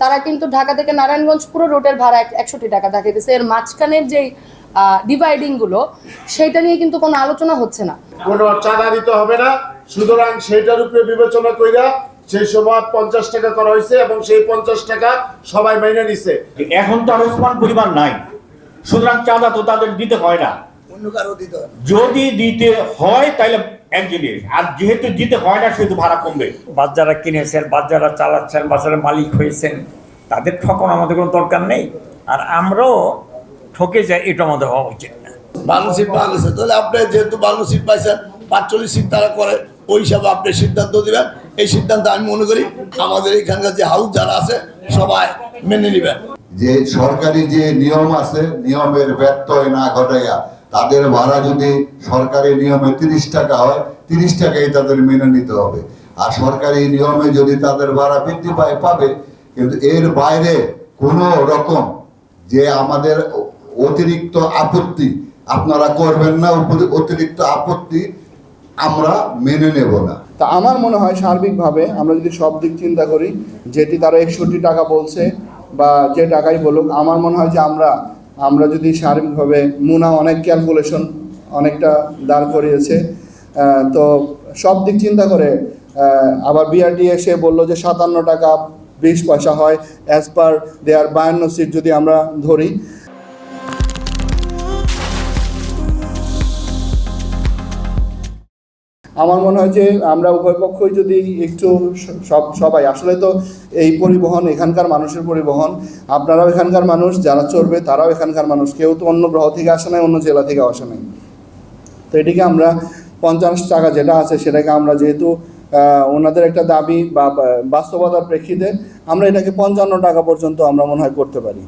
তারা কিন্তু ঢাকা থেকে নারায়ণগঞ্জ পুরো রোডের ভাড়া এক- একষট্টি টাকা দেখাইতেছে। এর মাঝখানের যেই ডিভাইডিংগুলো সেটা নিয়ে কিন্তু কোনো আলোচনা হচ্ছে না। কোনো চাঁদা দিতে হবে না। সুতরাং সেইটার উপরে বিবেচনা কইরা সেই সময় পঞ্চাশ টাকা করা হয়েছে এবং সেই পঞ্চাশ টাকা সবাই মাইনে নিছে। এখন তো আর ওসমান পরিবার নাই। সুতরাং চাঁদা তো তাদের দিতে হয় না। অন্য কারও দিতে যদি দিতে হয় তাহলে এক আর যেহেতু দিতে হয় না সেহেতু ভাড়া কমবে। বাস যারা কিনেছেন বাস যারা চালাচ্ছেন বাজারের মালিক হয়েছেন তাদের ঠকানো আমাদের কোনো দরকার নেই। আর আমরাও ঠকে যাই এটা আমাদের হওয়া উচিত না। ভালো সিট পাওয়া তাহলে আপনি যেহেতু ভালো সিট পাইছেন পাঁচচল্লিশ সিট তারা করে ওই হিসাবে আপনি সিদ্ধান্ত দিবেন। এই সিদ্ধান্ত আমি মনে করি আমাদের এখানকার যে হাউস যারা আছে সবাই মেনে নেবেন যে সরকারি যে নিয়ম আছে, নিয়মের ব্যত্যয় না ঘটাইয়া তাদের ভাড়া যদি সরকারি নিয়মে তিরিশ টাকা হয়, তিরিশ টাকাই তাদের মেনে নিতে হবে। আর সরকারি নিয়মে যদি তাদের ভাড়া বৃদ্ধি পায়, পাবে। কিন্তু এর বাইরে কোনো রকম যে আমাদের অতিরিক্ত আপত্তি, আপনারা করবেন না অতিরিক্ত আপত্তি আমরা মেনে নেব না। তা আমার মনে হয় সার্বিকভাবে আমরা যদি সব দিক চিন্তা করি, যেটি তারা একষট্টি টাকা বলছে বা যে টাকাই বলুক, আমার মনে হয় যে আমরা আমরা যদি সার্বিকভাবে, মুনা অনেক ক্যালকুলেশন অনেকটা দাঁড় করিয়েছে। তো সব দিক চিন্তা করে আবার বিআরটি এসে বলল যে সাতান্ন টাকা বিশ পয়সা হয় অ্যাজ পার দেয়ার বায়ান্ন সিট যদি আমরা ধরি। আমার মনে হয় যে আমরা উভয় পক্ষই যদি একটু সব, সবাই, আসলে তো এই পরিবহন, এখানকার মানুষের পরিবহন, আপনারাও এখানকার মানুষ, যারা চড়বে তারাও এখানকার মানুষ, কেউ তো অন্য গ্রহ থেকে আসে নাই, অন্য জেলা থেকে আসে নাই। তো এটিকে আমরা পঞ্চাশ টাকা যেটা আছে সেটাকে আমরা যেহেতু ওনাদের একটা দাবি বা, বাস্তবতার প্রেক্ষিতে আমরা এটাকে পঞ্চান্ন টাকা পর্যন্ত আমরা মনে হয় করতে পারি।